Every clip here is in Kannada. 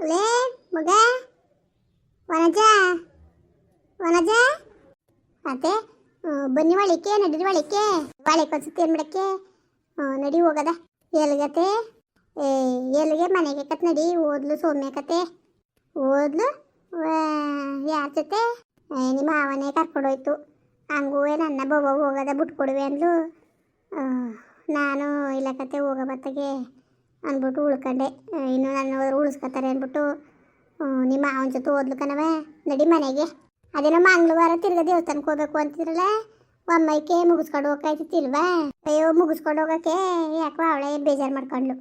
ಲೇ ಮಗ, ವನಜ ವನಜ. ಅತ್ತೆ ಬನ್ನಿ ಒಳಿಕೆ ನಡೀರಿ ಒಳಿಕೆ ಒಳಿಕೆ ಒಂದ್ಸತಿ ಏನು ಮಾಡಕ್ಕೆ? ನಡಿ ಹೋಗದ. ಎಲ್ಗತೆ? ಏ ಎಲ್ಲಿಗೆ ಮನೆಗೆ ಕತ್ ನಡಿ, ಓದ್ಲು ಸೌಮ್ಯ ಕತೆ. ಓದ್ಲು? ಯಾರ ಜೊತೆ? ನಿಮ್ಮ ಮಾವನೇ ಕರ್ಕೊಂಡೋಯ್ತು. ಹಂಗೂ ನನ್ನ ಬೊಬ್ಬ ಹೋಗದ, ಬಿಟ್ಕೊಡುವೆ ಅಂದ್ಲು. ನಾನು ಇಲ್ಲ ಕತೆ, ಹೋಗೋ ಬತ್ತಗೆ ಅಂದ್ಬಿಟ್ಟು ಉಳ್ಕೊಂಡೆ. ಇನ್ನು ನನ್ನ ಉಳಿಸ್ಕೊತಾರೆ ಅಂದ್ಬಿಟ್ಟು ನಿಮ್ಮ ಅವನ ಜೊತೆ ಓದ್ಲು ಕಣವ ನಡಿ ಮನೆಗೆ. ಅದೇನೋ ಮಂಗಳವಾರ ತಿರ್ಗ ದೇವಸ್ಥಾನಕ್ಕೆ ಹೋಗ್ಬೇಕು ಅಂತಿದ್ರಲ್ಲ, ಒಮ್ಮೈಕೆ ಮುಗಿಸ್ಕೊಂಡು ಹೋಗ್ಕಾಯ್ತಿತ್ತಿಲ್ವಾ ಅಯ್ಯೋ, ಮುಗಿಸ್ಕೊಂಡು ಹೋಗೋಕೆ ಯಾಕೋ ಅವಳೆ ಬೇಜಾರು ಮಾಡ್ಕೊಂಡ್ಲು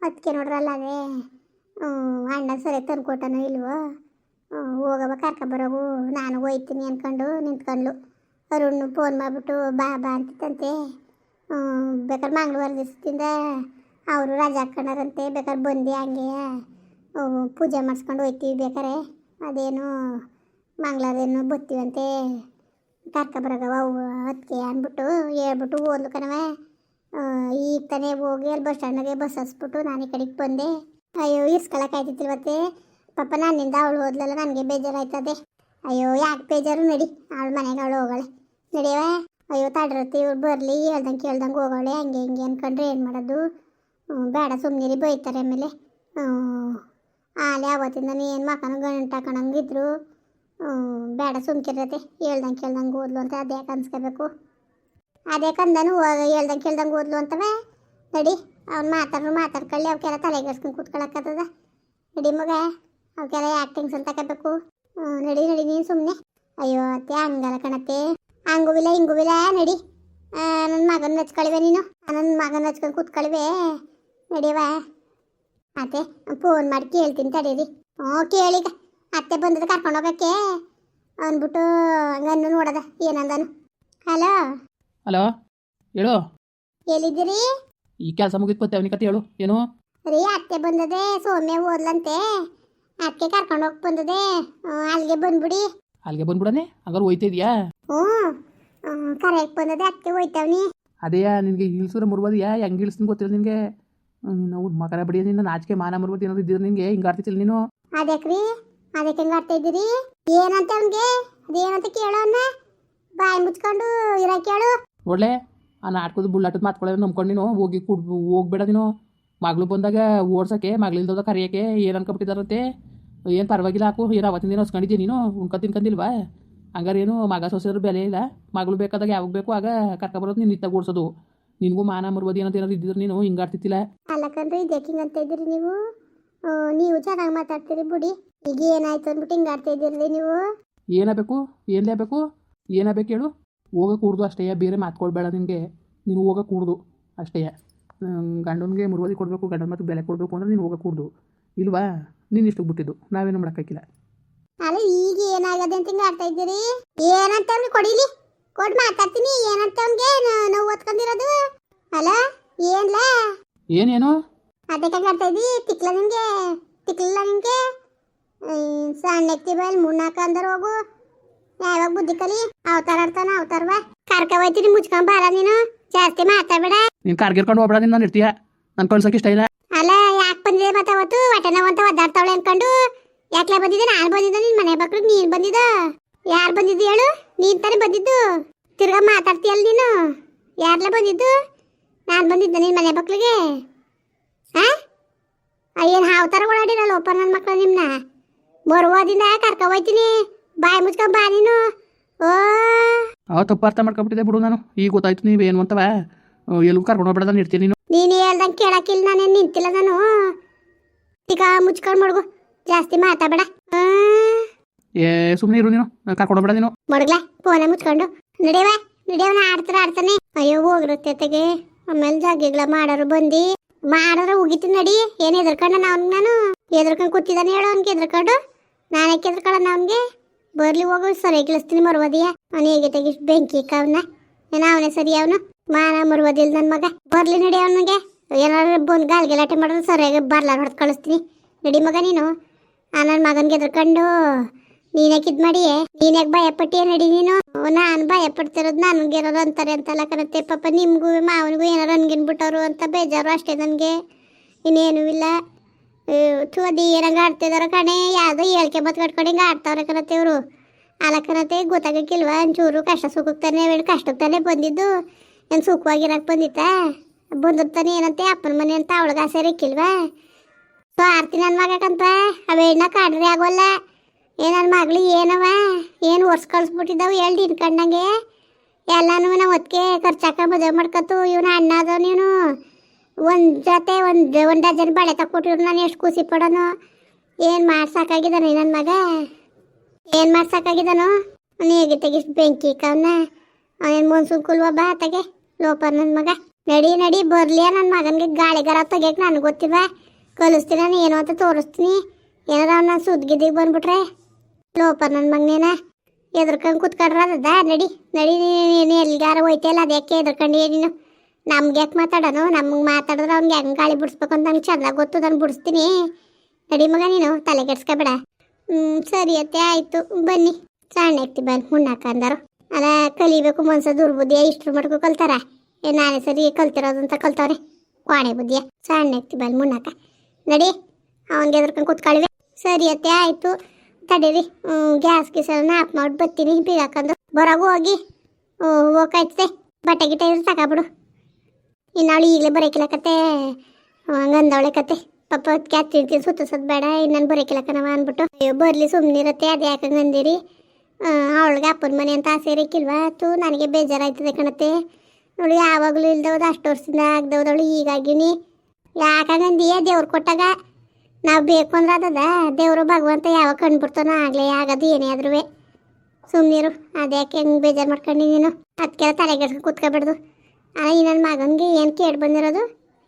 ಅದಕ್ಕೆ ನೋಡ್ರಲ್ಲ ಅದೇ ಅಣ್ಣ ಸರಿ ತಂದ್ಕೊಟ್ಟನೋ ಇಲ್ವೋ ಹೋಗವ ಬರೋವು ನಾನು ಹೋಯ್ತೀನಿ ಅಂದ್ಕೊಂಡು ನಿಂತ್ಕೊಂಡ್ಲು ಅರುಣ್ ಫೋನ್ ಮಾಡಿಬಿಟ್ಟು, ಬಾ ಬಾ ಅಂತಿತ್ತಂತೆ. ಬೇಕಾದ್ರೆ ಮಂಗಳವಾರ ದಿವಸದಿಂದ ಅವರು ರಜೆ ಹಾಕ್ಕೊಂಡಾರಂತೆ ಬೇಕಾದ್ರೆ ಬಂದು ಹಂಗೆ. ಪೂಜೆ ಮಾಡಿಸ್ಕೊಂಡು ಹೋಯ್ತೀವಿ ಬೇಕಾರೆ ಅದೇನು ಮಂಗಳವಾರದೇನು ಬತ್ತೀವಂತೆ ಬರೋದವ ಅವು ಅದಕ್ಕೆ ಅಂದ್ಬಿಟ್ಟು ಹೇಳ್ಬಿಟ್ಟು ಓದ್ಲು ಕಣವೆ ಈಗ ತಾನೇ ಹೋಗಿ ಅಲ್ಲಿ ಬಸ್ ಸ್ಟ್ಯಾಂಡಾಗೆ ಬಸ್ ಹಸ್ಬಿಟ್ಟು ನಾನು ಈ ಕಡೆಗೆ ಬಂದೆ. ಅಯ್ಯೋ ಇಸ್ಕೊಳಕ್ಕಾಯ್ತಿತ್ತಿಲ್ವತ್ತೆ ಪಾಪ ನನ್ನಿಂದ ಅವಳು ಹೋದ್ಲಲ್ಲ, ನನಗೆ ಬೇಜಾರಾಯ್ತದೆ. ಅಯ್ಯೋ, ಯಾಕೆ ಬೇಜಾರು ನಡಿ. ಅವಳು ಮನೆಗೆ ಅವಳು ಹೋಗಳೆ. ನಡಿಯವ ಅಯ್ಯೋ ತಡ್ರತಿ ಇವ್ರು ಬರಲಿ, ಹೇಳ್ದಂಗೆ ಕೇಳ್ದಂಗೆ ಹೋಗೋಳೆ ಹಂಗೆ ಹಿಂಗೆ ಅಂದ್ಕೊಂಡ್ರೆ ಏನು ಮಾಡೋದು? ಬೇಡ ಸುಮ್ಮನಿರಿ ಬೈತಾರೆ ಆಮೇಲೆ. ಆಲೆ ಅವತ್ತಿಂದ ಏನು ಮಕ್ಕನ ಗಂಟು ಹಾಕೊಂಡಂಗಿದ್ರು ಬೇಡ ಸುಮ್ಕಿರತ್ತೆ ಹೇಳ್ದಂಗೆ ಕೇಳ್ದಂಗೆ ಓದ್ಲು ಅಂತ ಅದೇ ಅನ್ಸ್ಕೋಬೇಕು ಅದೇ ಕಂದನು ಹೇಳ್ದಂಗೆ ಕೇಳ್ದಂಗೆ ಓದ್ಲು ಅಂತವೆ. ನಡಿ ಅವ್ನು ಮಾತಾಡ್ರು ಮಾತಾಡ್ಕೊಳ್ಳಿ ಅವಕ್ಕೆಲ್ಲ ತಲೆಗೆಡ್ಸ್ಕೊಂಡು ಕೂತ್ಕೊಳಕ್ಕತ್ತದ. ನಡಿ ಮಗ ಅವಕ್ಕೆಲ್ಲ ಆ್ಯಕ್ಟಿಂಗ್ಸ್ ಅಂತ ಹ್ಮ್, ನಡಿ ನಡಿ ನೀನು ಸುಮ್ಮನೆ ಅಯ್ಯೋ ಅತ್ತೆ ಹಂಗಲ್ಲ ಕಣತ್ತೆ. ಹಂಗುವಿಲ್ಲ ಹಿಂಗುವಿಲ್ಲ ನಡಿ. ನನ್ನ ಮಗನ ಹಚ್ಕೊಳ್ವೆ ನೀನು. ನನ್ನ ಮಗನ ಹಚ್ಕೊಂಡು ಕೂತ್ಕೊಳಿವೆ. ನಡಿಯವ ಅತ್ತೆ ಫೋನ್ ಮಾಡಿ ಕೇಳ್ತೀನಿ ತಡೀರಿ. ಹ್ಞೂ ಕೇಳಿಗ ಅತ್ತೆ ಬಂದದ ಕರ್ಕೊಂಡು ಹೋಗಕ್ಕೆ. ಅಂದ್ಬಿಟ್ಟು ಹಂಗನ್ನು ನೋಡದ ಏನಂದನು. ಹಲೋ? ಹಲೋ? ಹೇಳು. ಎಲ್ಲಿದ್ದೀರಿ? ಈ ಕೆಲಸ ಮುಗಿದ್ ಅವನಿಗೆ ಕತೆ ಹೇಳು. ಏನು? ರೀ ಅತ್ತೆ ಬಂದದೆ ಸೌಮ್ಯ ಓದ್ಲಂತೆ. ಅತ್ತೆ ಕರ್ಕೊಂಡು ಹೋಗಿ ಬಂದದೆ. ಅಲ್ಲಿಗೆ ಬಂದ್ಬಿಡಿ. ಅಲ್ಲಿಗೆ ಬಂದ್ಬಿಡನೆ? ಹಂಗಾರೆ ಹೋಯ್ತಾ ಇದೆಯಾ? ಹ್ಞೂ. ಕರೆಕ್ಟ್ ಬಂದದೆ ಅತ್ತೆ ಹೋಯ್ತವನಿ. ಅದೇಯಾ ನಿನಗೆ ಇಳಿಸಿದ್ರೆ ಮುರ್ಬೋದಿಯಾ ಹೆಂಗೆ ಇಳಿಸ್ತೀನಿ ಗೊತ್ತಿಲ್ಲ ನಿನಗೆ. ನೀನು ಮಕರ ಬಡಿಯ ನಿನ್ನ ನಾಚಿಕೆ ಮಾನ ಮರ್ಬೋದು ಏನಾದ್ರು ಇದ್ದಿದ್ರೆ ನಿನಗೆ ಹಿಂಗೆ ನೀನು? ಅದಕ್ಕೆ ಅದಕ್ಕೆ ಹೆಂಗೆ ಆಡ್ತಾ ಇದ್ದೀರಿ? ಏನಂತ ಅವ್ನಿಗೆ? ಅದೇನಂತ ಕೇಳೋ ಅವ್ನ. ಬಾಯಿ ಮುಚ್ಕೊಂಡು ಇರೋ ಕೇಳು. ಒಳ್ಳೆ ಆ ನಾಟಕದ ಬುಳ್ಳಾಟದ ಮಾತ್ಕೊಳ್ಳೋ ನಂಬ್ಕೊಂಡು ನೀನು ಹೋಗಿ ಕುಡ್ ಹೋಗ್ಬೇಡ ನೀನು. ಮಗಳು ಬಂದಾಗ ಓಡ್ಸಕ್ಕೆ ಮಗಳಿಲ್ದೋದ ಕರಿಯಕ್ಕೆ ಏನು ಅನ್ಕೊಬಿಟ್ಟಿದಾರಂತೆ ಏನು ಪರವಾಗಿಲ್ಲ ಹಾಕು ಏನು ಅವತ್ತಿನ ದಿನ ಹೊಸ್ಕೊಂಡಿದ್ದೆ ನೀನು? ಉಣ್ಕೊ ತಿನ್ಕಂದಿಲ್ವಾ ಹಂಗಾರೇನು ಏನು ಮಗ ಸೊಸೆಯವ್ರ ಬೆಲೆ ಇಲ್ಲ. ಮಗಳು ಬೇಕಾದಾಗ ಯಾವಾಗ ಬೇಕು ಆಗ ಕರ್ಕೊಬರೋದು ನೀನು ನಿತ್ತ ಓಡಿಸೋದು. ನಿನಗೂ ಮಾನ ಮರ್ಬೋದು ಏನಂತ ಏನಾದ್ರು ಇದ್ದಿದ್ರೆ ನೀನು ಹಿಂಗೆ ಅಲ್ಲ ಕಣ್ರಿ ಹಿಂಗೆ ಅಂತ ಇದ್ದೀರಿ ನೀವು? ಆ, ನೀವು ಚೆನ್ನಾಗಿ ಮಾತಾಡ್ತೀರಿ ಬಿಡಿ. ಈಗ ಏನಾಯ್ತು ಅಂದ್ಬಿಟ್ಟು ಹಿಂಗೆ ಆಡ್ತಾ ಇದ್ದೀರಿ ನೀವು? ಏನಾಗಬೇಕು? ಏನ್ ಬೇಕು ಏನಾಗಬೇಕು ಹೇಳು? ಹೋಗ ಕೂಡ್ದು ಅಷ್ಟೇ ಬೇರೆ ಮಾತ್ಕೊಳ್ಬೇಡ ನಿನಗೆ. ನೀನು ಹೋಗ ಕೂಡ್ದು ಅಷ್ಟೇ. ಗಂಡನಿಗೆ ಮುರುವದಿ ಕೊಡಬೇಕು ಗಂಡನ ಮತ್ತು ಬೆಲೆ ಕೊಡಬೇಕು ಅಂದ್ರೆ ನೀನು ಹೋಗ ಕೂಡ್ದು ಇಲ್ವಾ? ನೀನು ಇಷ್ಟಕ್ಕೆ ಬಿಟ್ಟಿದ್ದು. ನಾವೇನು ಮಾಡೋಕ್ಕಾಗಿಲ್ಲ. ಅಲ್ಲ ಈಗ ಏನಾಗದೆ ಅಂತ ಹಿಂಗೆ ಆಡ್ತಾ ಇದ್ದೀರಿ? ಏನಂತ ಅವ್ನಿಗೆ ಕೊಡಿಲಿ. ಕೊಟ್ಟು ಮಾತಾಡ್ತೀನಿ ಏನಂತ ಅವ್ನಿಗೆ? ನಾವು ಓದ್ಕೊಂಡಿರೋದು. ಅಲ್ಲ ಏನ್ಲ? ಏನೇನು? ಅದಕ್ಕೆ ಆಡ್ತಾ ಇದ್ದಿ ತಿಕ್ಲ ನಿಂಗೆ ತಿಕ್ಲಿಲ್ಲ ನಿಂಗೆ ಸಣ್ಣ ಎತ್ತಿ ಬೈಲ್ ಮುನ್ನಾಕ ಅಂದರ್ ಹೋಗು. ಯಾವಾಗ ಬುದ್ಧಿ ಕಲಿ. ಅವತಾರ ಆಡ್ತಾನ ಅವತಾರವ ಕರ್ಕ ಹೋಯ್ತೀನಿ ಮುಚ್ಕೊಂಡ್ ಬಾರ ನೀನು. ಜಾಸ್ತಿ ಮಾತಾಡ್ಬೇಡ. ನೀನು ಕಾರ್ಗಿರ್ಕೊಂಡು ಹೋಗ್ಬೇಡ ನೀನು ನಾನು ಇರ್ತೀಯ? ನನ್ ಕಳ್ಸೋಕೆ ಇಷ್ಟ ಇಲ್ಲ. ಅಲ್ಲ ಯಾಕೆ ಬಂದಿದೆ ಮತ್ತೆ ಅವತ್ತು? ಹೊಟ್ಟೆ ನೋವು ಅಂತ ಒದ್ದಾಡ್ತಾವಳೆ ಅನ್ಕೊಂಡು. ಯಾಕೆ ಬಂದಿದ್ದೆ? ನಾನು ಬಂದಿದ್ದೆ ನಿನ್ ಮನೆ ಮಕ್ಳು ನೀನ್ ಬಂದಿದ್ದ? ಯಾರು ಬಂದಿದ್ದು ಹೇಳು? ನೀನ್ ತಾನೇ ಬಂದಿದ್ದು? ತಿರ್ಗಾ ಮಾತಾಡ್ತೀಯಲ್ಲ ನೀನು? ಯಾರ್ಲ ಬಂದಿದ್ದು? ನಾನು ಬಂದಿದ್ದೆ ನಿನ್ನ ಮನೆ ಮಕ್ಳಿಗೆ. ಹಾ ಏನು ಹಾವು ಥರ ಓಡಾಡಿರಲ್ಲ ಒಪ್ಪ ನನ್ನ ಮಕ್ಳು ನಿಮ್ಮನ್ನ ಬರುವಾದಿಂದ ಕರ್ಕ ಹೋಯ್ತೀನಿ. ಬಾಯಿ ಮುಚ್ಕೊಂಡ್ ಬಾ ನೀನು. ಓ. ಅವ ತಪ್ಪು ಅರ್ಥ ಮಾಡ್ಕೊಬಿಟ್ಟಿದೆ ಬಿಡು ನಾನು. ಈಗ ಗೊತ್ತಾಯ್ತು ನೀವು ಏನು ಅಂತವ. ಎಲ್ಲಿಗೂ ಕರ್ಕೊಂಡು ಹೋಗ್ಬೇಡ ನಾನು ಇರ್ತೀನಿ ನೀನು. ನೀನು ಹೇಳ್ದಂಗೆ ಕೇಳಕ್ಕಿಲ್ಲ ನಾನೇನು ನಿಂತಿಲ್ಲ ನಾನು. ಈಗ ಮುಚ್ಕೊಂಡು ಮಡ್ಗು. ಜಾಸ್ತಿ ಮಾತಾಡಬೇಡ. ಏ ಸುಮ್ಮನೆ ಇರು ನೀನು. ಕರ್ಕೊಂಡೋಗ್ಬೇಡ ಕರ್ಕೊಂಡು ನೀನು. ಮಡಗ್ಲ, ಫೋನ ಮುಚ್ಕೊಂಡು. ನಡಿಯವ ನಡಿಯವನ ಆಡ್ತಾರ ಆಡ್ತಾನೆ. ಅಯ್ಯೋ ಹೋಗಿರುತ್ತೆ ತೆಗೆ ಆಮೇಲೆ ಜಾಗಿಗಳ ಮಾಡೋರು ಬಂದಿ. ಮಾಡೋರು ಉಗಿತೀನಿ ನಡಿ. ಏನು ಎದ್ರಕಂಡ ನಾನು ನಾನು ಎದ್ರಕೊಂಡು ಕೂತಿದ್ದಾನೆ ಹೇಳೋ ಅವ್ನಿಗೆ, ಎದ್ರಕೊಂಡು. ನಾನು ಯಾಕೆ ಎದ್ರಕೊಳ್ಳೋಣ ಅವ್ನಿಗೆ? ಬರ್ಲಿ ಹೋಗು, ಸರಿ ಕಳಿಸ್ತೀನಿ ಮರುವದಿಯ. ಅವನು ಹೇಗೆ ತೆಗಿಸ್ ಬೆಂಕಿ ಕವನ ಏನೋ ಅವನೇ ಸರಿ ಅವನು? ಮಾನ ಮರುವದಿಲ್ಲ ನನ್ನ ಮಗ. ಬರ್ಲಿ ನಡಿ ಅವನಿಗೆ. ಏನಾದ್ರು ಬಂದು ಗಾಲ್ ಗಲಾಟೆ ಮಾಡಿದ್ರೆ ಸರಿಯಾಗಿ ಬರ್ಲಾರ ಹೊಡೆದು ಕಳಿಸ್ತೀನಿ. ನಡಿ ಮಗ ನೀನು. ಆ ನನ್ನ ಮಗನಿಗೆ ಎದ್ರಕೊಂಡು. ನೀನ್ಯಾಕೆ ಮಾಡಿಯೇ? ಮಾಡಿ ನೀನ್ಯಾಕೆ ಭಯ ಪಟ್ಟಿ ನಡಿ ನೀನು? ನಾನ್ ಭಯ ಪಡ್ತಿರೋದು ನನ್ಗಿರೋರು ಅಂತಾರೆ ಅಂತಲ್ಲ ಕಣತ್ತೆ. ಪಾಪ ನಿಮ್ಗೂ ಮಾವನಿಗೂ ಏನಾರು ಅನ್ಗಿನ್ಬಿಟ್ಟವ್ರು ಅಂತ ಬೇಜಾರು ಅಷ್ಟೇ ನನಗೆ. ಇನ್ನೇನು ಇಲ್ಲ. ಥೂ, ಅದು ಏನಂಗ ಆಡ್ತಿದಾರ ಕಣೆ, ಯಾವುದೋ ಹೇಳ್ಕೆ ಮತ್ ಕಟ್ಕೊಂಡು ಹಿಂಗೆ ಆಡ್ತಾವ್ರೆ ಕಣತೆ ಇವರು. ಅಲ್ಲ ಕರತ್ತೆ ಗೊತ್ತಾಗಕ್ಕಿಲ್ವ? ಒಂಚೂರು ಕಷ್ಟ ಸುಖಕ್ಕೆ ತಾನೆ ಅವೇನು ಕಷ್ಟಕ್ಕೆ ತಾನೆ ಬಂದಿದ್ದು. ಏನು ಸುಖವಾಗಿರಕ್ಕೆ ಬಂದಿತ್ತ? ಬಂದಿರ್ತಾನೆ ಏನಂತೆ, ಅಪ್ಪನ ಮನೆ ಅಂತ ಅವಳಿಗೆ ಆಸೆ ಇರಕ್ಕಿಲ್ವಾ? ಸೊ, ಆರ್ತಿ ನನ್ನ ಮಗಕ್ಕಂತ ಅವೇಣ್ಣ ಕಾಡ್ರಿ ಆಗೋಲ್ಲ. ಏ ನನ್ನ ಮಗಳು ಏನವ? ಏನು ಒರ್ಸ್ ಹೇಳಿ ಹೇಳ್ದು ಇನ್ಕಂಡಂಗೆ ಎಲ್ಲಾನು ನಾವು ಒತ್ತಿಗೆ ಖರ್ಚಾಕ ಮದುವೆ ಮಾಡ್ಕೊತು ಇವನು ಅಣ್ಣ ಅದಾವ ನೀನು. ಒಂದು ಜೊತೆ ಒಂದು ಒಂದು ಡಜನ್ ಬಳೆ ತಕ್ಕೊಟ್ಟಿರು ನಾನು ಎಷ್ಟು ಖುಷಿ ಪಡೋನು. ಏನು ಮಾಡ್ಸೋಕ್ಕಾಗಿದ್ದಾನೆ ನನ್ನ ಮಗ? ಏನು ಮಾಡ್ಸೋಕ್ಕಾಗಿದ್ದಾನು ನೀಗಿ ತೆಗಿಸ್ ಬೆಂಕಿ ಕವನ ಅವನೇನು ಮುನ್ಸೂನ್ ಕುಲ್ವ ಬಾ ತಗೆ ಲೋಪ ನನ್ನ ಮಗ. ನಡಿ ನಡಿ, ಬರಲಿ ನನ್ನ ಮಗನಿಗೆ ಗಾಳಿಗಾರ ತೆಗಿಯಕ್ಕೆ ನನಗೆ ಗೊತ್ತಿವ ಕಲಿಸ್ತೀನಿ ನಾನು, ಏನು ಅಂತ ತೋರಿಸ್ತೀನಿ. ಏನಾರ ನಾನು ಸುದ್ದಿಗಿದ್ದಿಗೆ ಬಂದ್ಬಿಟ್ರೆ. ಲೋಪ ನನ್ನ ಮಗನೇನ. ಎದ್ರಕಂಡು ಕೂತ್ಕೊಂಡ್ರ ಅದ ನಡಿ. ನಡಿ ನೀನು ಎಲ್ಲಿಗಾರ ಹೋಯ್ತಿಯಲ್ಲ ಅದಕ್ಕೆ ಎದ್ರಕಂಡು ನೀನು? ನಮ್ಗೆ ಯಾಕೆ ಮಾತಾಡೋನು? ನಮ್ಗೆ ಮಾತಾಡಿದ್ರೆ ಅವ್ನಿಗೆ ಹೆಂಗೆ ಗಾಳಿ ಬಿಡಿಸ್ಬೇಕು ಅಂತ ನಂಗೆ ಚೆಂದ ಗೊತ್ತು ನಾನು ಬಿಡಿಸ್ತೀನಿ. ನಡಿ ಮಗ ನೀನು, ತಲೆ ಕೆಡ್ಸ್ಕೊಬೇಡ. ಹ್ಞೂ ಸರಿ ಅತ್ತೆ, ಆಯಿತು. ಬನ್ನಿ. ಸಣ್ಣ ಎತ್ತಿ ಬನ್ನಿ ಮುನ್ನಾಕ ಅಂದರು. ಅಲ್ಲ, ಕಲಿಬೇಕು ಮನ್ಸ ದುರ್ಬುದ್ಧಿಯ ಇಷ್ಟ್ರ ಮಟ್ಕು ಕಲ್ತಾರ. ಏ, ನಾನೇ ಸರಿ ಕಲ್ತಿರೋದು ಅಂತ ಕಲ್ತವ್ರೆ ಕ್ವಾಣೆ ಬುದ್ಧಿಯ. ಸಣ್ಣ ಎತ್ತಿ ಬನ್ನಿ ಮುನ್ನಾಕ ನಡಿ, ಅವನಿಗೆ ಎದ್ರಕೊಂಡು ಕುತ್ಕೊಳ್ಳಿವೆ ಸರಿ ಅತ್ತೆ, ಆಯಿತು. ತಡೀರಿ. ಗ್ಯಾಸ್ ಗೀಸನ್ನ ಆಫ್ ಮಾಡಿ ಬರ್ತೀನಿ. ಬೀಗ ಹಾಕೊಂಡು ಬರೋಗು ಹೋಗಿ. ಹೋಗಾಯ್ತದೆ. ಬಟ್ಟೆ ಗಿಟ್ಟ ಇದ್ರೆ ತಗೊಬಿಡು ಇನ್ನಾಳು ಈಗಲೇ ಬರೋಕಿಲ್ಲಕತ್ತೆ ಹಂಗಂದವಳೆ ಕತೆ. ಪಾಪ ಕ್ಯಾತ್ ತಿಂತೀನಿ, ಸುತ್ತಿಸೋದು ಬೇಡ. ಇನ್ನೇನು ಬರೋಕಿಲ್ಲಕನವ ಅಂದ್ಬಿಟ್ಟು. ಅಯ್ಯೋ, ಬರಲಿ ಸುಮ್ಮನಿರತ್ತೆ ಅದು ಯಾಕಂಗೆ ಅಂದಿರಿ ಅವಳಿಗೆ ಅಪ್ಪನ ಮನೆ ಅಂತ ಆಸೆ ಇರಕ್ಕಿಲ್ವಾ ತೂ ನನಗೆ ಬೇಜಾರಾಯ್ತದೆ ಕಣತ್ತೆ. ನೋಡಿ ಯಾವಾಗಲೂ ಇಲ್ದವ್ದು, ಅಷ್ಟು ವರ್ಷದಿಂದ ಆಗ್ದವ್ದವಳು ಯಾಕ ಯಾಕಂಗಂದಿಯ ದೇವ್ರು ಕೊಟ್ಟಾಗ ನಾವು ಬೇಕು ಅಂದ್ರೆ ಅದದ ದೇವರು ಭಗವಂತ ಯಾವಾಗ ಕಂಡುಬಿಡ್ತಾನೋ ಆಗಲೇ ಆಗೋದು ಏನೇ ಆದ್ರೂ ಸುಮ್ಮನಿರು ಅದ್ಯಾಕೆ ಹೆಂಗೆ ಬೇಜಾರು ಮಾಡ್ಕೊಂಡು ನೀನು? ಅದಕ್ಕೆಲ್ಲ ತಲೆಗೆಡ್ಸ್ಕೊಂಡು ಕೂತ್ಕೊಬಿಡ್ದು. ಅಲ್ಲ, ಈ ನನ್ನ ಮಗನಿಗೆ ಏನು ಕೇಳಿ ಬಂದಿರೋದು?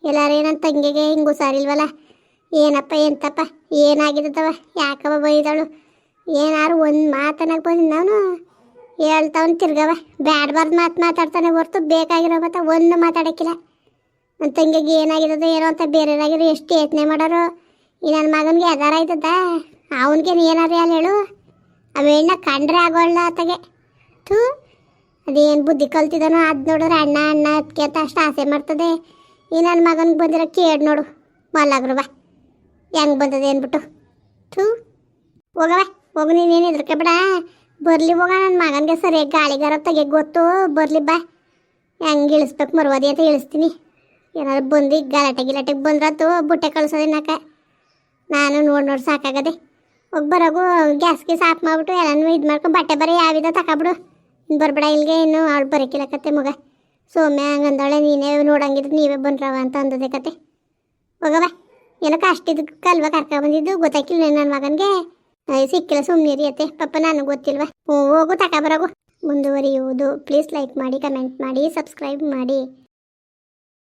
ಎಲ್ಲರೂ ನನ್ನ ತಂಗಿಗೆ ಹಿಂಗೆ ಹುಷಾರಿಲ್ವಲ್ಲ? ಏನಪ್ಪ, ಎಂತಪ್ಪ? ಏನಾಗಿದ್ದವ ಯಾಕವ ಬೈದಳು? ಏನಾರು ಒಂದು ಮಾತನಾಗ ಬಂದಿದ್ದವನು ಹೇಳ್ತಾವನು ತಿರ್ಗವ. ಬ್ಯಾಡ್ಬಾರ್ದು ಮಾತು ಮಾತಾಡ್ತಾನೆ ಹೊರ್ತು ಬೇಕಾಗಿರೋ ಮತ್ತು ಒಂದು ಮಾತಾಡೋಕ್ಕಿಲ್ಲ. ನನ್ನ ತಂಗಿಗೆ ಏನಾಗಿರೋದು ಏನೋ ಅಂತ ಬೇರೆಯವ್ರಾಗಿರೋ ಎಷ್ಟು ಯತ್ನೆ ಮಾಡೋರು? ಈ ನನ್ನ ಮಗನಿಗೆ ಎದಾರ ಆಯ್ತದ? ಅವನಿಗೆ ಏನಾರ ಹೇಳು. ಹೇಳು ಅವೆಣ್ಣ ಕಂಡ್ರೆ ಆಗೋಲ್ಲ ಆತಗೆ. ಥೂ, ಅದೇನು ಬುದ್ಧಿ ಕಲ್ತಿದ್ದಾನೋ ಅದು ನೋಡಿದ್ರೆ ಅಣ್ಣ ಅಣ್ಣ ಅದಕ್ಕೆ ಅಂತ ಅಷ್ಟು ಆಸೆ ಮಾಡ್ತದೆ. ಈ ನನ್ನ ಮಗನಿಗೆ ಬಂದಿರ ಕೇಳಿ ನೋಡು. ಮಲ್ಲಾಗ್ರು ಬಾ. ಹೆಂಗೆ ಬಂದದೆ ಅಂದ್ಬಿಟ್ಟು ಥೂ ಹೋಗವ ಹೋಗು ನೀನೇನು ಹೆದರ್ಕೆ ಬೇಡ ಬರಲಿ ಹೋಗ ನನ್ನ ಮಗನಿಗೆ ಸರಿಯಾಗಿ ಗಾಳಿಗಾರ ತೆಗೆ ಗೊತ್ತು. ಬರಲಿ ಬಾ. ಹೆಂಗೆ ಇಳಿಸ್ಬೇಕು ಮರುವದಿ ಅಂತ ಇಳಿಸ್ತೀನಿ. ಏನಾದ್ರು ಬಂದು ಗಲಾಟೆ ಗಿಲಾಟೆಗೆ ಬಂದ್ರಾತು ಬುಟ್ಟೆ ಕಳ್ಸೋದಿನಕ ನಾನು ನೋಡಿ ನೋಡಿ ಸಾಕಾಗದೆ. ಹೋಗಿ ಬರೋಗು ಗ್ಯಾಸ್ ಗೀಸ್ ಆಫ್ ಮಾಡ್ಬಿಟ್ಟು ಎಲ್ಲನೂ ಇದು ಮಾಡ್ಕೊಂಡು ಬಟ್ಟೆ ಬರೀ ಯಾವಿದ ತಗೊಬಿಡು ಬರ್ಬೇಡ ಇಲ್ಲಿಗೆ ಇನ್ನು ಅವಳು ಬರೋಕಿಲ್ಲ ಕತೆ ಮಗ. ಸೌಮ್ಯ ಹಂಗಂದಳೆ, ನೀನೇ ನೋಡಂಗಿದ್ರೆ ನೀವೇ ಬಂದ್ರವ ಅಂತ ಅಂದದೆ ಕತೆ. ಹೋಗವ ಏನೋ ಕಷ್ಟಿದ್ ಕಲ್ವ ಕರ್ಕೊಂಬಂದಿದ್ದು ಗೊತ್ತಾಕಿಲ್ಲ ನನ್ನ ಮಗನಿಗೆ. ಸಿಕ್ಕಿಲ್ಲ ಸುಮ್ಮನೆ ಅತ್ತೆ ಪಾಪ ನನಗೆ ಗೊತ್ತಿಲ್ವ? ಹೋಗು ತಗೊಬರೋಗು ಮುಂದುವರಿಯುವುದು. ಪ್ಲೀಸ್ ಲೈಕ್ ಮಾಡಿ ಕಮೆಂಟ್ ಮಾಡಿ ಸಬ್ಸ್ಕ್ರೈಬ್ ಮಾಡಿ.